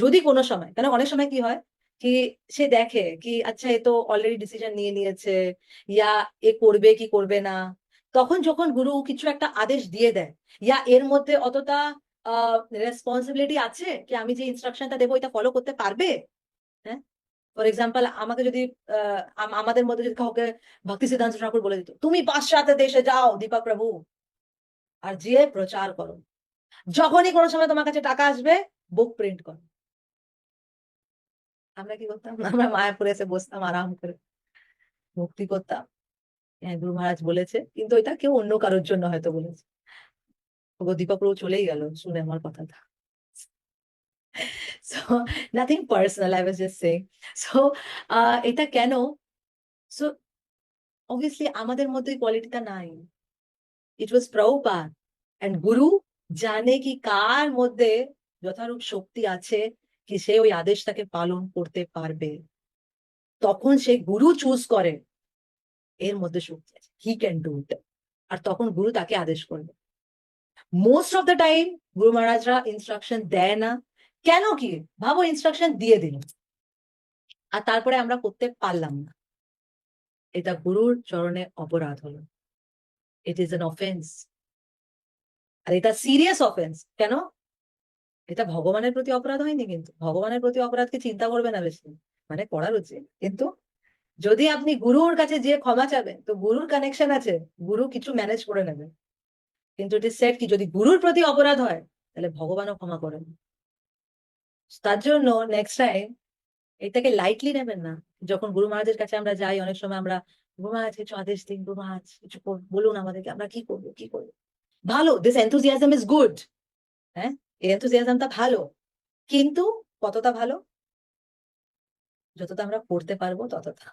যদি কোনো সময়, কেন অনেক সময় কি হয় কি সে দেখে কি আচ্ছা এ তো অলরেডি ডিসিশন নিয়ে নিয়েছে, ইয়া এ করবে কি করবে না, তখন যখন গুরু কিছু একটা আদেশ দিয়ে দেয়, ইয়া এর মধ্যে অতটা রেসপন্সিবিলিটি আছে কি আমি যে ইনস্ট্রাকশনটা দেবো এটা ফলো করতে পারবে? হ্যাঁ? ফর এক্সাম্পল আমাকে যদি আমাদের মধ্যে যদি কাউকে ভক্তি সিদ্ধান্ত ঠাকুর বলে দিত, তুমি পাশ্চাত্যে দেশে যাও দীপক প্রভু, আর যে প্রচার করো। যখনই কোনো সময় তোমার কাছে টাকা আসবে বুক প্রিন্ট করো। আমরা কি করতাম? আমরা মায়াপুরে এসে বসতাম, আরাম করে ভক্তি করতাম। হ্যাঁ গুরু মহারাজ বলেছে, কিন্তু এটা কেউ অন্য কারোর জন্য হয়তো বলেছে। ওগো দীপক প্রভু চলেই গেল, শুনে আমার কথাটা so nothing personal I was just saying so এটা কেন? সো অবভিয়াসলি আমাদের মধ্যে কোয়ালিটিটা নাই। ইট ওয়াজ প্রভুপাদ অ্যান্ড গুরু জানে কি কার মধ্যে যথারূপ শক্তি আছে। কি সে ওই আদেশটাকে পালন করতে পারবে? তখন সে গুরু চুজ করে। এর মধ্যে শক্তি আছে। হি ক্যান ডু ইট আর তখন গুরু তাকে আদেশ করবে। Most of the time Guru মহারাজরা instruction দেয় না। কেন কি? ভাবো ইনস্ট্রাকশন দিয়ে দিল। আর তারপরে আমরা করতে পারলাম না। এটা গুরুর চরণে অপরাধ হলো। ইট ইজ এন অফেন্স আর এটা সিরিয়াস অফেন্স কেন? এটা ভগবানের প্রতি অপরাধ হয়নি কিন্তু। ভগবানের প্রতি অপরাধকে চিন্তা করবে না বেশি। মানে করার উচিত। কিন্তু যদি আপনি গুরুর কাছে যে ক্ষমা চাবেন, তো গুরুর কানেকশন আছে। গুরু কিছু ম্যানেজ করে নেবে। কিন্তু ইট ইজ সেট কি, যদি গুরুর প্রতি অপরাধ হয়, তাহলে ভগবানও ক্ষমা করেন। তার জন্য নেক্সট টাইম এটাকে লাইটলি নেবেন না। যখন গুরু মহারাজের কাছে আমরা যাই, অনেক সময় আমরা, গুরু মহারাজ, কিছু আদেশ দিন, গুরু মহারাজ, কিছু বলুন আমাদেরকে, আমরা কি করব কি করব? ভালো দিস এনথুজিয়াজম ইজ গুড হ্যাঁ? এনথুজিয়াজমটা ভালো কিন্তু কতটা ভালো? যতটা আমরা পড়তে পারব ততটা।